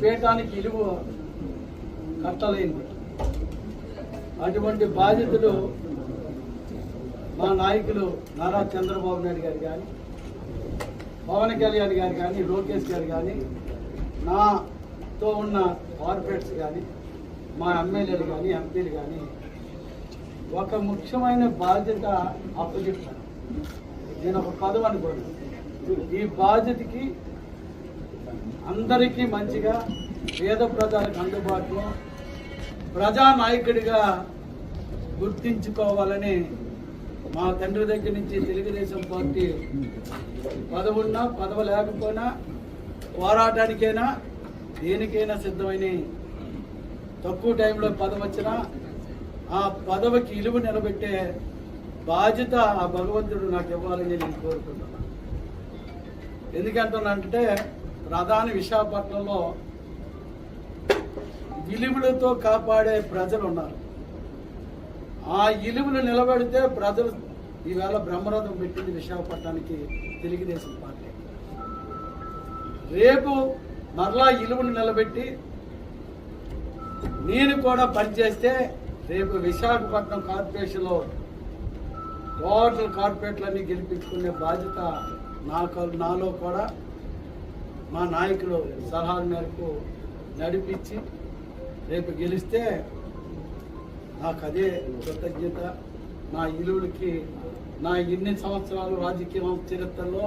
పీఠానికి ఇలువ కట్టలేంది అటువంటి బాధ్యతలు మా నాయకులు నారా చంద్రబాబు నాయుడు గారు కానీ పవన్ కళ్యాణ్ గారు కానీ లోకేష్ గారు కానీ నాతో ఉన్న కార్పొరేట్స్ కానీ మా ఎమ్మెల్యేలు కానీ ఎంపీలు కానీ ఒక ముఖ్యమైన బాధ్యత అప్పచెప్తాను నేను ఒక పదవి అనుకోను. ఈ బాధ్యతకి అందరికీ మంచిగా పేద ప్రజలకు అందుబాటులో ప్రజానాయకుడిగా గుర్తించుకోవాలని మా తండ్రి దగ్గర నుంచి తెలుగుదేశం పార్టీ పదవున్నా పదవి లేకపోయినా పోరాటానికైనా దేనికైనా సిద్ధమైన తక్కువ టైంలో పదవి వచ్చినా ఆ పదవికి ఇలువ నిలబెట్టే బాధ్యత ఆ భగవంతుడు నాకు ఇవ్వాలని నేను కోరుకుంటున్నాను. ఎందుకంటానంటే ప్రధాని విశాఖపట్నంలో విలువలతో కాపాడే ప్రజలు ఉన్నారు. ఆ ఇలువలు నిలబడితే ప్రజలు ఈవేళ బ్రహ్మరథం పెట్టింది విశాఖపట్నానికి తెలుగుదేశం పార్టీ. రేపు మరలా ఇలువను నిలబెట్టి నేను కూడా పనిచేస్తే రేపు విశాఖపట్నం కార్పొరేషన్లో టోటల్ కార్పొరేట్లన్నీ గెలిపించుకునే బాధ్యత నాకు నాలో కూడా మా నాయకులు సలహాల మేరకు నడిపించి రేపు గెలిస్తే నాకు అదే కృతజ్ఞత. నా ఇలువులకి నా ఇన్ని సంవత్సరాలు రాజకీయ చరిత్రలో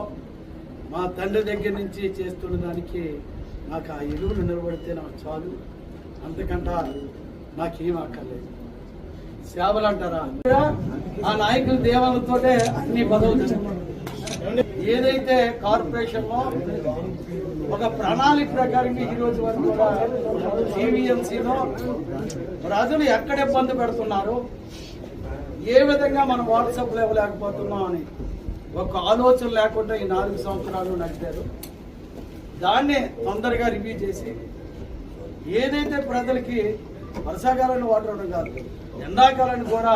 మా తండ్రి దగ్గర నుంచి చేస్తున్న దానికి నాకు ఆ ఇలువులు నిలబడితే నాకు చాలు. అంతకంట నాకేం అక్కర్లేదు సేవలు అంటారా ఆ నాయకుల దేవాలతోటే అన్ని బదవుతుంది ఏదైతే కార్పొరేషన్లో ఒక ప్రణాళిక ప్రకారం ఈరోజు వరకు కూడా సివిఎంసీలో ప్రజలు ఎక్కడ ఇబ్బంది పెడుతున్నారు ఏ విధంగా మనం వాట్సాప్ ఇవ్వలేకపోతున్నాం అని ఒక ఆలోచన లేకుండా ఈ నాలుగు సంవత్సరాలు నడిపారు దాన్ని తొందరగా రివ్యూ చేసి ఏదైతే ప్రజలకి వర్షాకాలాన్ని వాటర్ కాదు ఎండాకాలాన్ని కూడా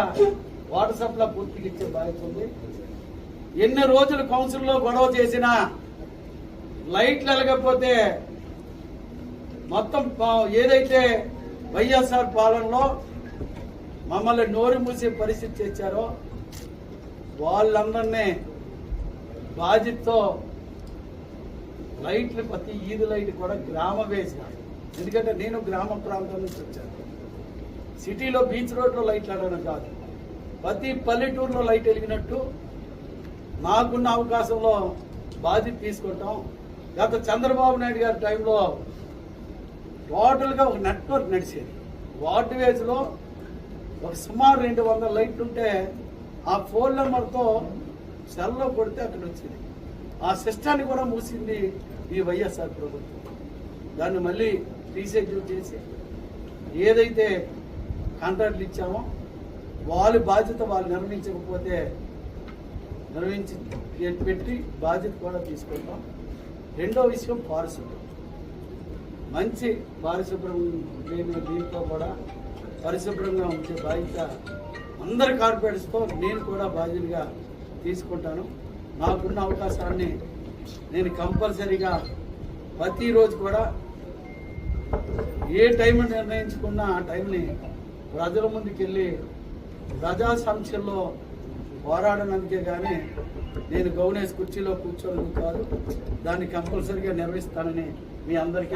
వాట్సాప్లో సప్లై పూర్తిగా ఇచ్చే బాధ్యత ఉంది. ఎన్ని రోజులు కౌన్సిల్లో గొడవ చేసినా లైట్లు వెలగకపోతే మొత్తం ఏదైతే వైఎస్ఆర్ పాలనలో మమ్మల్ని నోరు మూసే పరిస్థితి తెచ్చారో వాళ్ళందరినీ బాధ్యతతో లైట్లు ప్రతి ఈదు లైట్ కూడా గ్రామ వేసిన. ఎందుకంటే నేను గ్రామ ప్రాంతం నుంచి వచ్చాను. సిటీలో బీచ్ రోడ్లో లైట్లు ఆడడం కాదు. ప్రతి పల్లెటూరులో లైట్ వెలిగినట్టు నాకున్న అవకాశంలో బాధ్యత తీసుకుంటాం. గత చంద్రబాబు నాయుడు గారి టైంలో టోటల్గా ఒక నెట్వర్క్ నడిచేది. వార్డు వేజ్లో ఒక సుమారు రెండు వందల లైట్లు ఉంటే ఆ ఫోన్ నెంబర్తో సెల్లో కొడితే అక్కడ వచ్చింది. ఆ సిస్టాన్ని కూడా మూసింది ఈ వైఎస్ఆర్ ప్రభుత్వం. దాన్ని మళ్ళీ రీసెడ్యూల్ చేసి ఏదైతే కాంట్రాక్ట్లు ఇచ్చామో వాళ్ళ బాధ్యత వాళ్ళు నిర్వహించకపోతే నిర్వహించి పెట్టి బాధ్యత కూడా తీసుకుంటాం. రెండో విషయం పారిశుభ్రం మంచి పారిశుభ్రం లేని దీంట్లో కూడా పరిశుభ్రంగా ఉంచే బాధ్యత అందరి కార్పొరేట్స్తో నేను కూడా బాధ్యతగా తీసుకుంటాను. నాకున్న అవకాశాన్ని నేను కంపల్సరీగా ప్రతిరోజు కూడా ఏ టైం నిర్ణయించుకున్నా ఆ టైంని ప్రజల ముందుకెళ్ళి ప్రజా సమస్యల్లో పోరాడనందుకే కానీ నేను గౌనేష్ కుర్చీలో కూర్చోవడం కాదు దాన్ని కంపల్సరీగా నిర్వహిస్తానని మీ అందరికీ